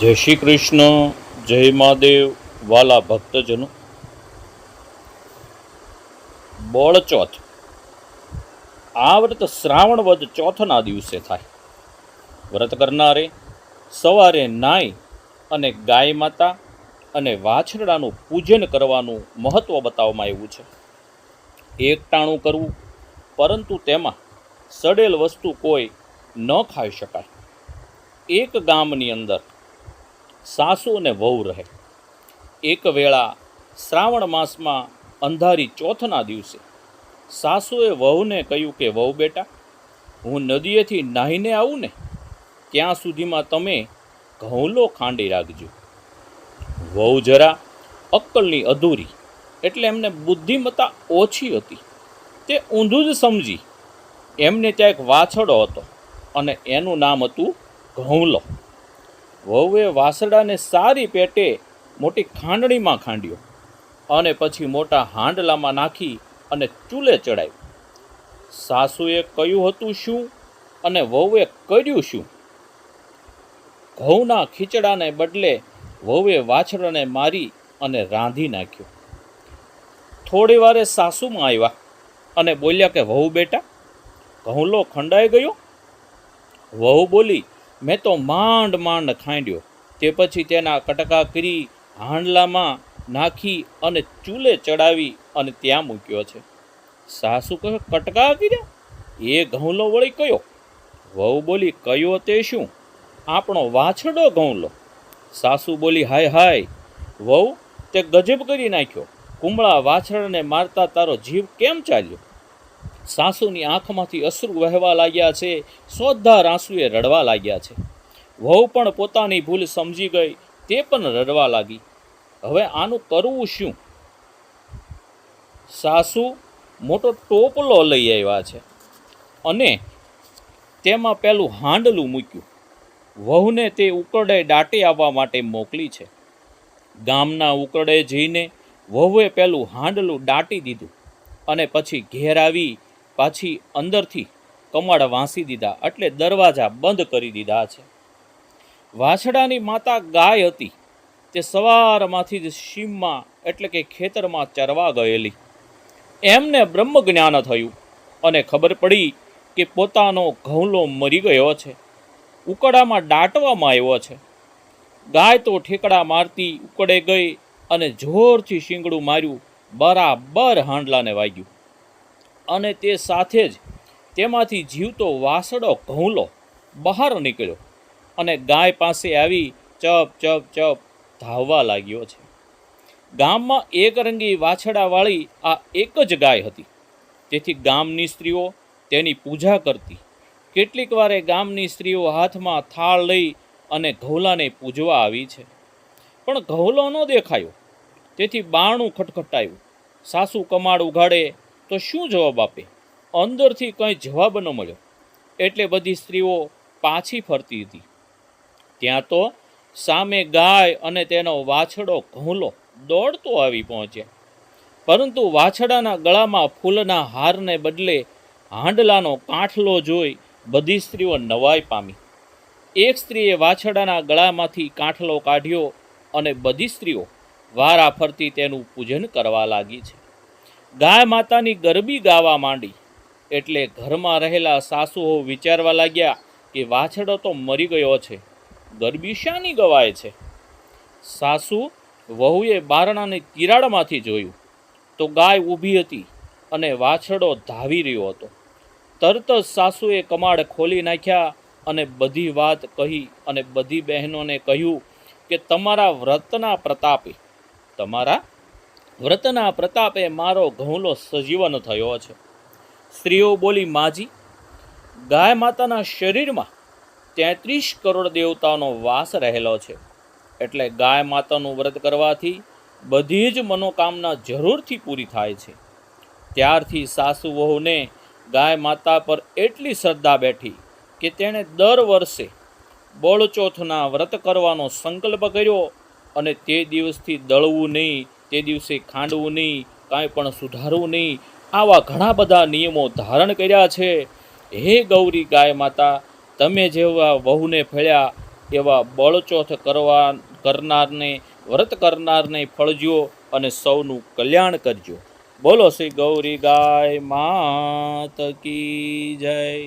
જય શ્રી કૃષ્ણ, જય મહાદેવ, વાલા ભક્તજનો. બોળચોથ આ વ્રત શ્રાવણ વદ ચોથના દિવસે થાય. વ્રત કરનારે સવારે નાય અને ગાય માતા અને વાછરડાનું પૂજન કરવાનું મહત્વ બતાવવામાં આવ્યું છે. એકટાણું કરવું, પરંતુ તેમાં સડેલ વસ્તુ કોઈ ન ખાઈ શકાય. એક ગામની અંદર સાસુ અને વહુ રહે. એક વેળા શ્રાવણ માસમાં અંધારી ચોથના દિવસે સાસુએ વહુને કહ્યું કે, વહુ બેટા, હું નદીએથી નાહીને આવું ને, ત્યાં સુધીમાં તમે ઘઉંલો ખાંડી રાખજો. વહુ જરા અક્કલની અધૂરી એટલે એમને બુદ્ધિમત્તા ઓછી હતી. તે ઊંધું જ સમજી એમને ત્યાં એક વાછડો હતો અને એનું નામ હતું ઘઉંલો. વહુએ વાસડાને સારી પેટે મોટી ખાંડણીમાં ખાંડ્યો અને પછી મોટા હાંડલામાં નાખી અને ચૂલે ચડાવ્યું સાસુએ કહ્યું હતું શું અને વહુએ કર્યું શું? ઘઉંના ખીચડાને બદલે વહુએ વાછડાને મારી અને રાંધી નાખ્યો. થોડી વારે સાસુમાં આવ્યા અને બોલ્યા કે, વહુ બેટા, ઘઉંલો ખંડાઈ ગયો? વહુ બોલી મેં તો માંડ માંડ ખાંડ્યો. તે પછી તેના કટકા કરી હાંડલામાં નાખી અને ચૂલે ચડાવી અને ત્યાં મૂક્યો છે. સાસુ કહે, કટકા કર્યા? એ ઘઉંલો વળી કયો? વહુ બોલી, કયો તે શું? આપણો વાછડો ઘઉંલો સાસુ બોલી, હાય હાય. વહુ, તે ગજબ કરી નાખ્યો. કુંબળા વાછરડને મારતા તારો જીવ કેમ ચાલ્યો? સાસુની આંખમાંથી અશ્રુ વહેવા લાગ્યા છે સોદ્ધાર આંસુએ રડવા લાગ્યા છે. વહુ પણ પોતાની ભૂલ સમજી ગઈ, તે પણ રડવા લાગી. હવે આનું કરવું શું? સાસુ મોટો ટોપલો લઈ આવ્યા છે અને તેમાં પેલું હાંડલું મૂક્યું. વહુને તે ઉકરડે દાટી આવવા માટે મોકલી છે. ગામના ઉકરડે જઈને વહુએ પેલું હાંડલું દાટી દીધું અને પછી ઘેર આવી પાછી અંદરથી કમાડ વાંસી દીધા એટલે દરવાજા બંધ કરી દીધા છે. વાછડાની માતા ગાય હતી. તે સવારમાંથી જ શીમમાં એટલે કે ખેતરમાં ચરવા ગયેલી. એમને બ્રહ્મ જ્ઞાન થયું અને ખબર પડી કે પોતાનો ઘઉંલો મરી ગયો છે. ઉકડામાં દાટવામાં આવ્યો છે. ગાય તો ઠેકડા મારતી ઉકળે ગઈ અને જોરથી શીંગડું માર્યું. બરાબર હાંડલાને વાગ્યું. અને તે સાથે જ તેમાંથી જીવતો વાસડો ઘઉંલો બહાર નીકળ્યો અને ગાય પાસે આવી ચપ ચપ ચપ ધાવવા લાગ્યો છે. ગામમાં એક રંગી વાછડાવાળી આ એક જ ગાય હતી. તેથી ગામની સ્ત્રીઓ તેની પૂજા કરતી. કેટલીક વારે ગામની સ્ત્રીઓ હાથમાં થાળ લઈ અને ઘઉલાને પૂજવા આવી છે. પણ ઘઉલો ન દેખાયો. તેથી બાણું ખટખટાયું. સાસુ કમાડ ઉઘાડે તો શું જવાબ આપે? અંદરથી કંઈ જવાબ ન મળ્યો. એટલે બધી સ્ત્રીઓ પાછી ફરતી હતી. ત્યાં તો સામે ગાય અને તેનો વાછડો ઘઉંલો દોડતો આવી પહોંચ્યા. પરંતુ વાછડાના ગળામાં ફૂલના હારને બદલે હાંડલાનો કાંઠલો જોઈ બધી સ્ત્રીઓ નવાઈ પામી. એક સ્ત્રીએ વાછડાના ગળામાંથી કાંઠલો કાઢ્યો અને બધી સ્ત્રીઓ વારા ફરતી તેનું પૂજન કરવા લાગી છે. ગાય માતાની ગરબી ગાવા માંડી. એટલે ઘરમાં રહેલા સાસુઓ વિચારવા લાગ્યા કે વાછડો તો મરી ગયો છે. ગરબી શાની ગવાય છે? સાસુ વહુએ બારણાની તિરાડમાંથી જોયું. તો ગાય ઊભી હતી અને વાછડો ધાવી રહ્યો હતો. તરત જ સાસુએ કમાડ ખોલી નાખ્યા અને બધી વાત કહી અને બધી બહેનોને કહ્યું કે તમારા વ્રતના પ્રતાપે તમારા વ્રતના પ્રતાપે મારો ઘઉંલો સજીવન થયો છે. સ્ત્રીઓ બોલી, માજી, ગાય માતાના શરીરમાં તેત્રીસ કરોડ દેવતાનો વાસ રહેલો છે. એટલે ગાય માતાનું વ્રત કરવાથી બધી જ મનોકામના જરૂરથી પૂરી થાય છે. ત્યારથી સાસુ વહુને ગાય માતા પર એટલી શ્રદ્ધા બેઠી કે તેણે દર વર્ષે બળચોથના વ્રત કરવાનો સંકલ્પ કર્યો અને તે દિવસથી દળવું નહીં તે દિવસે ખાંડવું નહીં, કાંઈ પણ સુધારવું નહીં, આવા ઘણા બધા નિયમો ધારણ કર્યા છે. હે ગૌરી ગાય માતા, તમે જેવા વહુને ફળ્યા, એવા બળચોથ કરવા, કરનારને, વ્રત કરનારને ફળજો અને સૌનું કલ્યાણ કરજો. બોલો શ્રી ગૌરી ગાય માત કી જય.